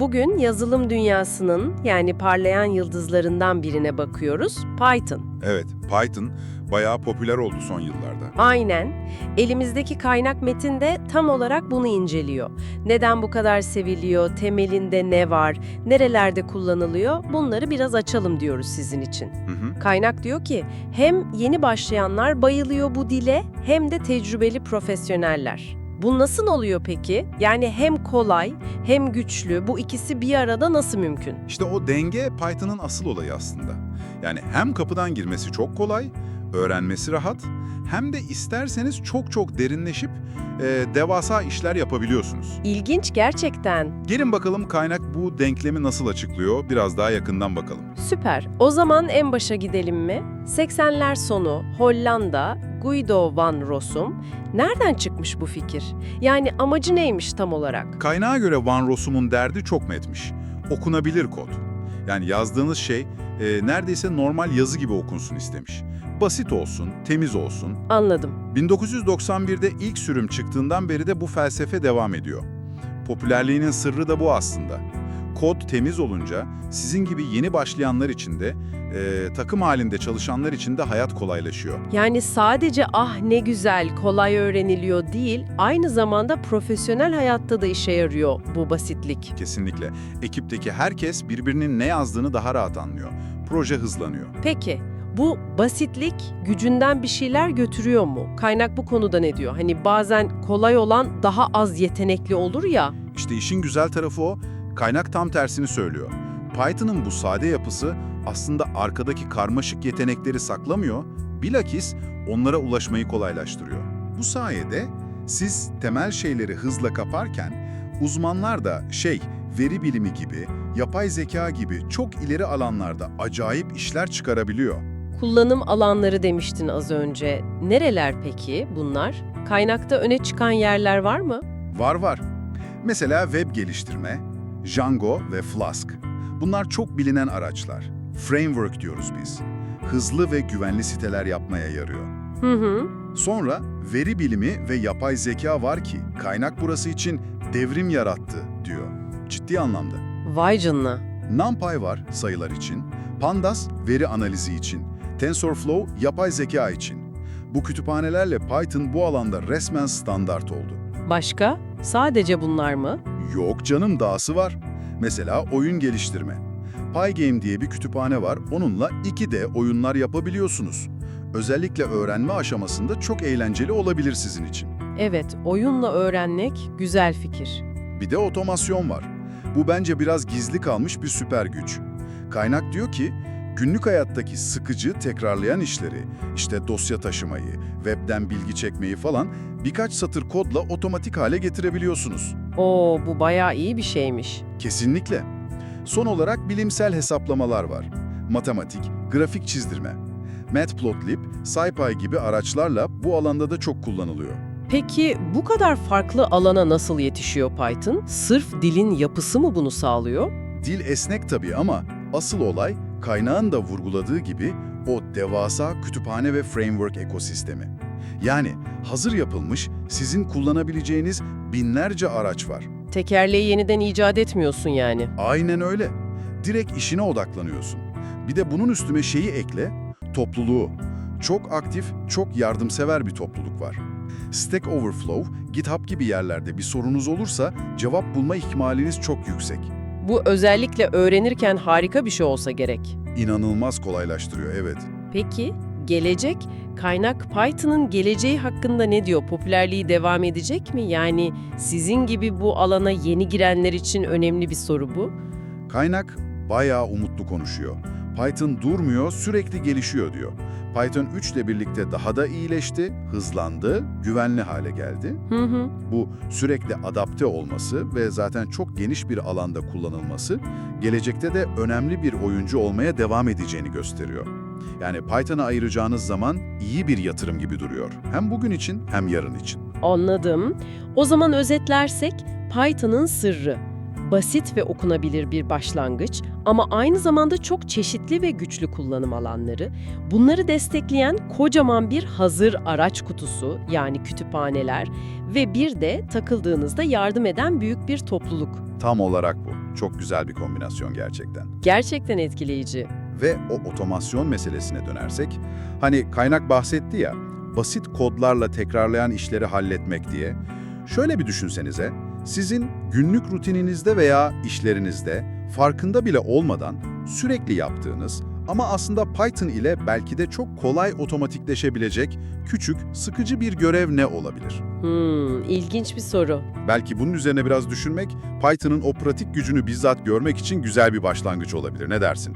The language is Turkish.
Bugün yazılım dünyasının yani parlayan yıldızlarından birine bakıyoruz, Python. Evet, Python bayağı popüler oldu son yıllarda. Aynen. Elimizdeki kaynak metin de tam olarak bunu inceliyor. Neden bu kadar seviliyor, temelinde ne var, nerelerde kullanılıyor bunları biraz açalım diyoruz sizin için. Hı hı. Kaynak diyor ki hem yeni başlayanlar bayılıyor bu dile hem de tecrübeli profesyoneller. Bu nasıl oluyor peki? Yani hem kolay hem güçlü bu ikisi bir arada nasıl mümkün? İşte o denge Python'ın asıl olayı aslında. Yani hem kapıdan girmesi çok kolay, öğrenmesi rahat, hem de isterseniz çok çok derinleşip e, devasa işler yapabiliyorsunuz. İlginç gerçekten. Gelin bakalım kaynak bu denklemi nasıl açıklıyor, biraz daha yakından bakalım. Süper. O zaman en başa gidelim mi? 80'ler sonu Hollanda Guido van Rossum. Nereden çıkmış bu fikir? Yani amacı neymiş tam olarak? Kaynağa göre Van Rossum'un derdi çok netmiş. Okunabilir kod. Yani yazdığınız şey e, neredeyse normal yazı gibi okunsun istemiş. Basit olsun, temiz olsun, Anladım. 1991'de ilk sürüm çıktığından beri de bu felsefe devam ediyor. Popülerliğinin sırrı da bu aslında. Kod temiz olunca sizin gibi yeni başlayanlar için de, e, takım halinde çalışanlar için de hayat kolaylaşıyor. Yani sadece ah ne güzel, kolay öğreniliyor değil, aynı zamanda profesyonel hayatta da işe yarıyor bu basitlik. Kesinlikle. Ekipteki herkes birbirinin ne yazdığını daha rahat anlıyor. Proje hızlanıyor. Peki, bu basitlik gücünden bir şeyler götürüyor mu? Kaynak bu konuda ne diyor? Hani bazen kolay olan daha az yetenekli olur ya. İşte işin güzel tarafı o, kaynak tam tersini söylüyor. Python'ın bu sade yapısı aslında arkadaki karmaşık yetenekleri saklamıyor, bilakis onlara ulaşmayı kolaylaştırıyor. Bu sayede siz temel şeyleri hızla kaparken, uzmanlar da şey, veri bilimi gibi, yapay zeka gibi çok ileri alanlarda acayip işler çıkarabiliyor. Kullanım alanları demiştin az önce. Nereler peki bunlar? Kaynakta öne çıkan yerler var mı? Var var. Mesela web geliştirme, Django ve Flask. Bunlar çok bilinen araçlar. Framework diyoruz biz. Hızlı ve güvenli siteler yapmaya yarıyor. Hı hı. Sonra veri bilimi ve yapay zeka var ki kaynak burası için devrim yarattı diyor. Ciddi anlamda. Vay canına. NumPy var sayılar için, Pandas veri analizi için, TensorFlow yapay zeka için. Bu kütüphanelerle Python bu alanda resmen standart oldu. Başka? Sadece bunlar mı? Yok canım dahası var. Mesela oyun geliştirme. Pygame diye bir kütüphane var. Onunla 2D oyunlar yapabiliyorsunuz. Özellikle öğrenme aşamasında çok eğlenceli olabilir sizin için. Evet, oyunla öğrenmek güzel fikir. Bir de otomasyon var. Bu bence biraz gizli kalmış bir süper güç. Kaynak diyor ki, günlük hayattaki sıkıcı, tekrarlayan işleri, işte dosya taşımayı, webden bilgi çekmeyi falan birkaç satır kodla otomatik hale getirebiliyorsunuz. Oo, bu bayağı iyi bir şeymiş. Kesinlikle. Son olarak bilimsel hesaplamalar var. Matematik, grafik çizdirme. Matplotlib, SciPy gibi araçlarla bu alanda da çok kullanılıyor. Peki bu kadar farklı alana nasıl yetişiyor Python? Sırf dilin yapısı mı bunu sağlıyor? Dil esnek tabii ama asıl olay kaynağın da vurguladığı gibi o devasa kütüphane ve framework ekosistemi. Yani hazır yapılmış, sizin kullanabileceğiniz binlerce araç var. Tekerleği yeniden icat etmiyorsun yani. Aynen öyle. Direkt işine odaklanıyorsun. Bir de bunun üstüne şeyi ekle, topluluğu. Çok aktif, çok yardımsever bir topluluk var. Stack Overflow, GitHub gibi yerlerde bir sorunuz olursa cevap bulma ihtimaliniz çok yüksek. Bu özellikle öğrenirken harika bir şey olsa gerek. İnanılmaz kolaylaştırıyor, evet. Peki, gelecek, kaynak Python'ın geleceği hakkında ne diyor? Popülerliği devam edecek mi? Yani sizin gibi bu alana yeni girenler için önemli bir soru bu. Kaynak bayağı umutlu konuşuyor. Python durmuyor, sürekli gelişiyor diyor. Python 3 ile birlikte daha da iyileşti, hızlandı, güvenli hale geldi. Hı hı. Bu sürekli adapte olması ve zaten çok geniş bir alanda kullanılması, gelecekte de önemli bir oyuncu olmaya devam edeceğini gösteriyor. Yani Python'a ayıracağınız zaman iyi bir yatırım gibi duruyor. Hem bugün için hem yarın için. Anladım. O zaman özetlersek Python'ın sırrı. Basit ve okunabilir bir başlangıç ama aynı zamanda çok çeşitli ve güçlü kullanım alanları. Bunları destekleyen kocaman bir hazır araç kutusu yani kütüphaneler ve bir de takıldığınızda yardım eden büyük bir topluluk. Tam olarak bu. Çok güzel bir kombinasyon gerçekten. Gerçekten etkileyici. Ve o otomasyon meselesine dönersek, hani kaynak bahsetti ya, basit kodlarla tekrarlayan işleri halletmek diye. Şöyle bir düşünsenize, sizin günlük rutininizde veya işlerinizde farkında bile olmadan sürekli yaptığınız ama aslında Python ile belki de çok kolay otomatikleşebilecek küçük, sıkıcı bir görev ne olabilir? Hmm, ilginç bir soru. Belki bunun üzerine biraz düşünmek, Python'ın o pratik gücünü bizzat görmek için güzel bir başlangıç olabilir. Ne dersin?